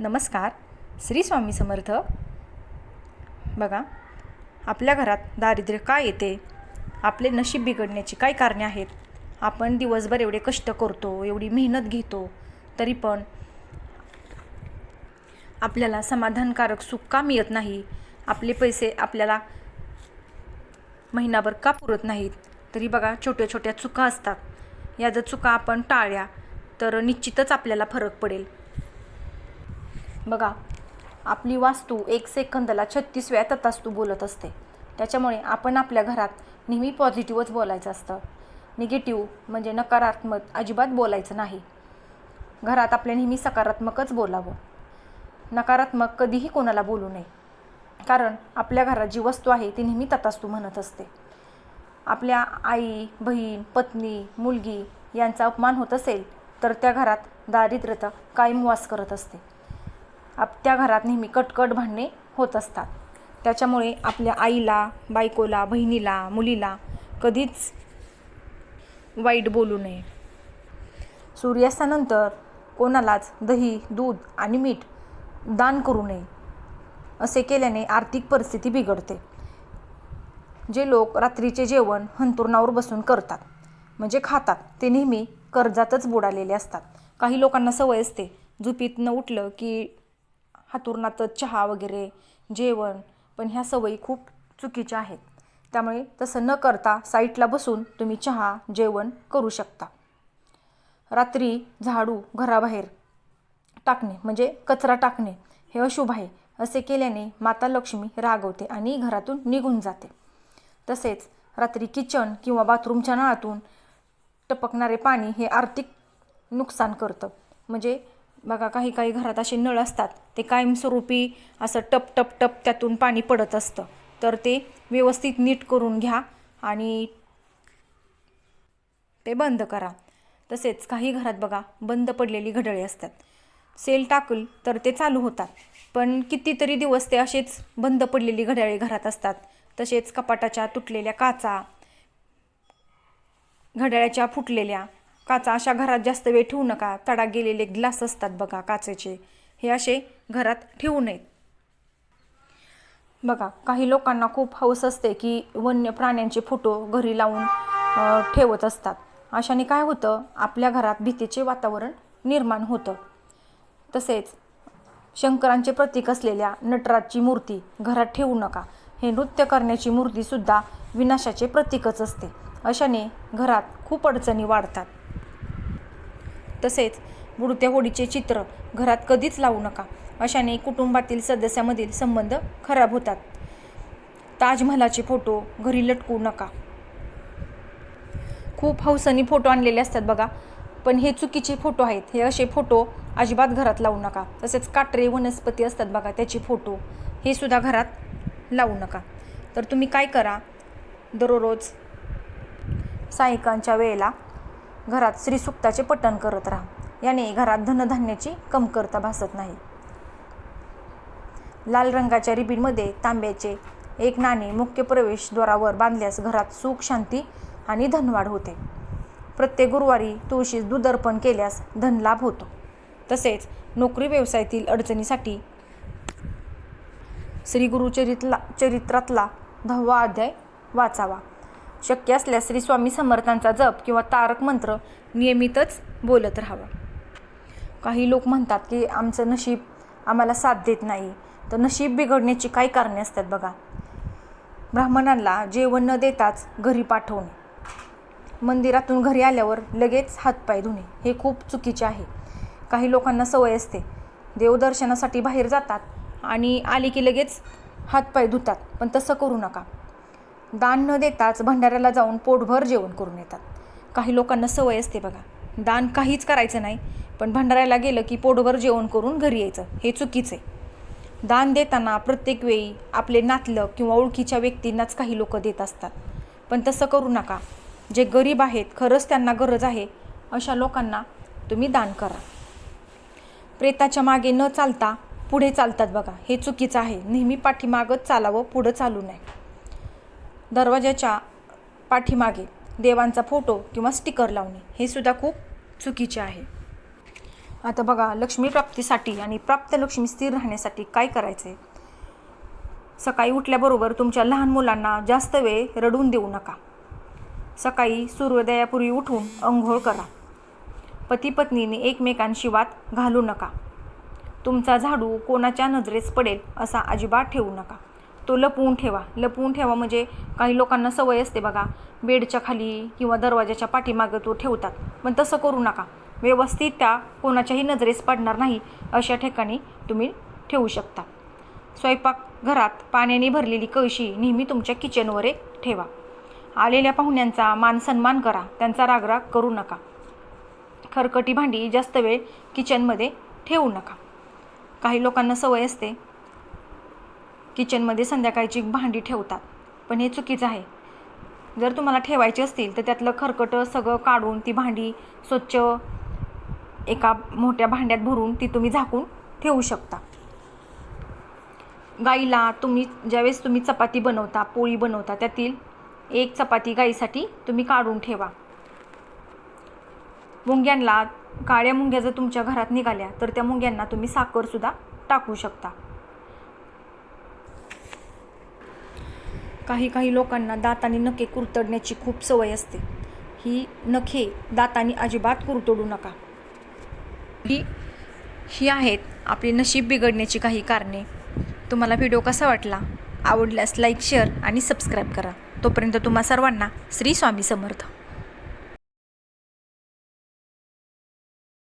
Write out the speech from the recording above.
नमस्कार. श्री स्वामी समर्थ. बघा आपल्या घरात दारिद्र्य का येते? आपले नशीब बिघडण्याची काय कारणे आहेत? आपण दिवसभर एवढे कष्ट करतो एवढी मेहनत घेतो तरी पण आपल्याला समाधानकारक सुख का मिळत नाही? आपले पैसे आपल्याला महिनाभर का पुरत नाहीत? तरी बघा छोट्या छोट्या चुका असतात. या जर चुका आपण टाळल्या तर निश्चितच आपल्याला फरक पडेल. बघा आपली वास्तू एक सेकंदाला छत्तीस वेळा तथास्तू बोलत असते. त्याच्यामुळे आपण आपल्या घरात नेहमी पॉझिटिव्हच बोलायचं असतं. निगेटिव्ह म्हणजे नकारात्मक अजिबात बोलायचं नाही. घरात आपल्या नेहमी सकारात्मकच बोलावं. नकारात्मक कधीही कोणाला बोलू नये. कारण आपल्या घरात जी वस्तू आहे ती नेहमी तथास्तू म्हणत असते. आपल्या आई बहीण पत्नी मुलगी यांचा अपमान होत असेल तर त्या घरात दारिद्र्यता कायम वास करत असते. आप त्या घरात नेहमी कटकट भांडणे होत असतात. त्याच्यामुळे आपल्या आईला बायकोला बहिणीला मुलीला कधीच वाईट बोलू नये. सूर्यास्तानंतर कोणालाच दही दूध आणि मीठ दान करू नये असे केल्याने आर्थिक परिस्थिती बिघडते. जे लोक रात्रीचे जेवण हंतुरणावर बसून करतात म्हणजे खातात ते नेहमी कर्जातच बुडालेले असतात. काही लोकांना सवय असते झोपीतनं उठलं की हातुरणाचं चहा वगैरे जेवण पण ह्या सवयी खूप चुकीच्या आहेत. त्यामुळे तसं न करता साईटला बसून तुम्ही चहा जेवण करू शकता. रात्री झाडू घराबाहेर टाकणे म्हणजे कचरा टाकणे हे अशुभ आहे. असे केल्याने माता लक्ष्मी रागवते आणि घरातून निघून जाते. तसेच रात्री किचन किंवा बाथरूमच्या नळातून टपकणारे पाणी हे आर्थिक नुकसान करतं. म्हणजे बघा काही काही घरात असे नळ असतात ते कायमस्वरूपी असं टप टप टप त्यातून पाणी पडत असतं. तर ते व्यवस्थित नीट करून घ्या आणि ते बंद करा. तसेच काही घरात बघा बंद पडलेली घडळे असतात. सेल टाकल तर ते चालू होतात. पण कितीतरी दिवस ते असेच बंद पडलेली घड्याळे घरात असतात. तसेच कपाटाच्या तुटलेल्या काचा घड्याळ्याच्या फुटलेल्या काचा अशा घरात जास्त वेळ ठेवू नका. तडा गेलेले ग्लास असतात बघा काचेचे. हे असे घरात ठेवू नयेत बघा काही लोकांना खूप हौस असते की वन्य प्राण्यांचे फोटो घरी लावून ठेवत असतात. अशाने काय होतं? आपल्या घरात भीतीचे वातावरण निर्माण होतं. तसेच शंकरांचे प्रतीक असलेल्या नटराजची मूर्ती घरात ठेवू नका. हे नृत्य करण्याची मूर्तीसुद्धा विनाशाचे प्रतीकच असते. अशाने घरात खूप अडचणी वाढतात. तसेच बुडत्या होडीचे चित्र घरात कधीच लावू नका. अशाने कुटुंबातील सदस्यामधील संबंध खराब होतात. ताजमहालाचे फोटो घरी लटकू नका. खूप हौसानी फोटो आणलेले असतात बघा. पण हे चुकीचे फोटो आहेत. हे असे फोटो अजिबात घरात लावू नका. तसेच काटरे वनस्पती असतात बघा त्याचे फोटो. हे सुद्धा घरात लावू नका. तर तुम्ही काय करा? दररोज सायंकाळच्या वेळेला घरात श्रीसुक्ताचे पठण करत राहा. याने घरात धनधान्याची कमतरता भासत नाही. लाल रंगाच्या रिबीनमध्ये तांब्याचे एक नाणे मुख्य प्रवेशद्वारावर बांधल्यास घरात सुख शांती आणि धनवाढ होते. प्रत्येक गुरुवारी तुळशीस दूध अर्पण केल्यास धनलाभ होतो. तसेच नोकरी व्यवसायातील अडचणीसाठी श्री गुरुचरितला चरित्रातला दहावा अध्याय वाचावा. शक्य असल्यास श्री स्वामी समर्थांचा जप किंवा तारक मंत्र नियमितच बोलत राहावा. काही लोक म्हणतात की आमचं नशीब आम्हाला साथ देत नाही. तर नशीब बिघडण्याची काही कारणे असतात बघा. ब्राह्मणांना जेवण न देताच घरी पाठवणे. मंदिरातून घरी आल्यावर लगेच हातपाय धुणे हे खूप चुकीचे आहे. काही लोकांना सवय असते. देवदर्शनासाठी बाहेर जातात आणि आले की लगेच हातपाय धुतात पण तसं करू नका. दान न देताच भंडाऱ्याला जाऊन पोटभर जेवण करून येतात. काही लोकांना सवय असते बघा. दान काहीच करायचं नाही पण भंडाऱ्याला गेलं की पोटभर जेवण करून घरी यायचं. हे चुकीचं आहे. दान देताना प्रत्येक वेळी आपले नातलं किंवा ओळखीच्या व्यक्तींनाच काही लोक देत असतात. पण तसं करू नका. जे गरीब आहेत खरंच त्यांना गरज आहे अशा लोकांना तुम्ही दान करा. प्रेताच्या मागे न चालता पुढे चालतात बघा. हे चुकीचं आहे. नेहमी पाठीमागच चालावं पुढं चालू नये. दरवाजाच्या पाठीमागे देवांचा फोटो किंवा स्टिकर लावणे हे सुद्धा खूप चुकीचे आहे. आता बघा लक्ष्मी प्राप्तीसाठी आणि प्राप्त लक्ष्मी स्थिर राहण्यासाठी काय करायचं आहे सकाळी उठल्याबरोबर तुमच्या लहान मुलांना जास्त वेळ रडून देऊ नका. सकाळी सूर्योदयापूर्वी उठून अंघोळ करा. पती पत्नीने एकमेकांशी वाद घालू नका. तुमचा झाडू कोणाच्या नजरेस पडेल असा अजिबात ठेवू नका. तो लपवून ठेवा. लपवून ठेवा म्हणजे काही लोकांना सवय असते बघा. बेडच्या खाली किंवा दरवाजाच्या पाठीमागं तो ठेवतात. पण तसं करू नका. व्यवस्थित त्या कोणाच्याही नजरेस पडणार नाही अशा ठिकाणी तुम्ही ठेवू शकता. स्वयंपाकघरात पाण्याने भरलेली कळशी नेहमी तुमच्या किचनवर एक ठेवा. आलेल्या पाहुण्यांचा मान सन्मान करा. त्यांचा रागराग करू नका. खरकटी भांडी जास्त वेळ किचनमध्ये ठेवू नका. काही लोकांना सवय असते किचनमध्ये संध्याकाळची भांडी ठेवतात. पण हे चुकीचं आहे. जर तुम्हाला ठेवायची असतील तर त्यातलं खरकटं सगळं काढून ती भांडी स्वच्छ एका मोठ्या भांड्यात भरून ती तुम्ही झाकून ठेवू शकता. गाईला तुम्ही ज्यावेळेस तुम्ही चपाती बनवता पोळी बनवता त्यातील एक चपाती गाईसाठी तुम्ही काढून ठेवा. मुंग्यांना काळ्या मुंग्या जर तुमच्या घरात निघाल्या तर त्या मुंग्यांना तुम्ही साखरसुद्धा टाकू शकता. काही काही लोकांना दाताने नखे कुरतडण्याची खूप सवय असते. ही नखे दाताने अजिबात कुरतडू नका. ही ही आहेत आपली नशीब बिघडण्याची काही कारणे. तुम्हाला व्हिडिओ कसा वाटला? आवडल्यास लाईक शेअर आणि सबस्क्राईब करा. तोपर्यंत तुम्हा सर्वांना श्री स्वामी समर्थ.